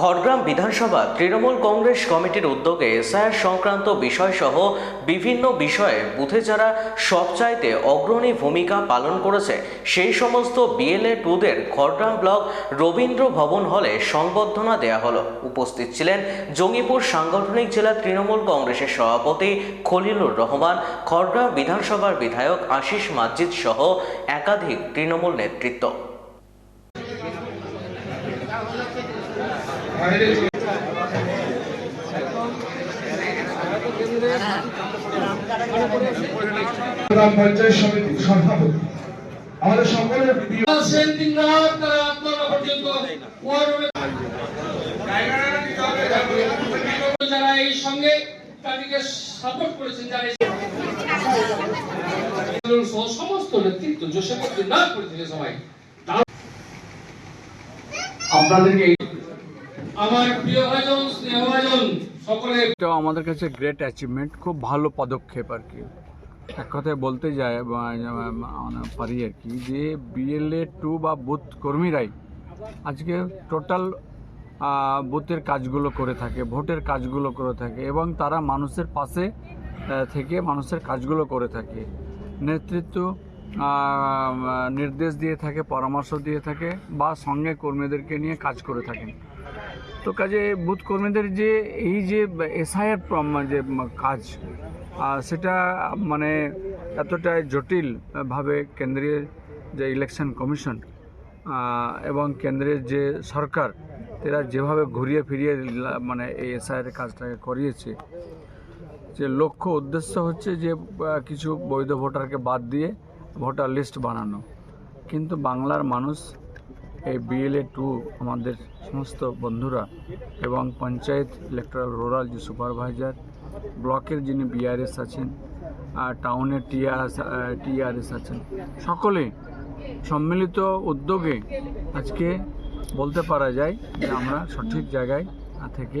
Khargram Vidhan Sabha Trinamool Congress কমিটির উদ্যোগে SIR সংক্রান্ত বিষয়সহ বিভিন্ন বিষয়ে বুথে যারা সবচাইতে অগ্রণী ভূমিকা পালন করেছে, সেই সমস্ত বিএলএ টুদের খড়গ্রাম ব্লক রবীন্দ্র ভবন হলে সংবর্ধনা দেয়া হলো। উপস্থিত ছিলেন জঙ্গিপুর সাংগঠনিক জেলা তৃণমূল কংগ্রেসের সভাপতি খলিলুর রহমান, খড়গ্রাম বিধানসভার বিধায়ক আশিস মাজিদ সহ একাধিক তৃণমূল নেতৃত্ব। গ্রাম পঞ্চায়েত সমিতি সভাপতি। আমাদের সকলের প্রিয় দিন রাত তারা আপনারা পর্যন্ত যারা এই সঙ্গে তাদেরকে সাপোর্ট করেছেন যারা সমস্ত নেতৃত্ব জোসেফুদ্দিন না করেছিল সবাই আপনাদেরকে সকলে আমাদের কাছে গ্রেট অ্যাচিভমেন্ট খুব ভালো পদক্ষেপ আর কি। এক কথায় বলতে যায় পারি আর কি, যে বিএলএ টু বা বুথ কর্মীরাই আজকে টোটাল বুথের কাজগুলো করে থাকে, ভোটের কাজগুলো করে থাকে, এবং তারা মানুষের পাশে থেকে মানুষের কাজগুলো করে থাকে। নেতৃত্ব নির্দেশ দিয়ে থাকে, পরামর্শ দিয়ে থাকে, বা সঙ্গে কর্মীদেরকে নিয়ে কাজ করে থাকেন। তো কাজে বুথ কর্মীদের যে এই যে এসআইআর যে কাজ সেটা মানে এতটা জটিলভাবে কেন্দ্রীয় যে ইলেকশন কমিশন এবং কেন্দ্রের যে সরকার এরা যেভাবে ঘুরিয়ে ফিরিয়ে মানে এই এসআইআর কাজটাকে করিয়েছে, যে লক্ষ্য উদ্দেশ্য হচ্ছে যে কিছু বৈধ ভোটারকে বাদ দিয়ে ভোটার লিস্ট বানানো। কিন্তু বাংলার মানুষ এই বিএলএ টু আমাদের সমস্ত বন্ধুরা এবং পঞ্চায়েত ইলেকট্রাল রুরাল যে সুপারভাইজার ব্লকের যিনি বিআরএস আছেন আর টাউনের টিআরএস টিআরএস আছেন, সকলে সম্মিলিত উদ্যোগে আজকে বলতে পারা যায় যে আমরা সঠিক জায়গায় থেকে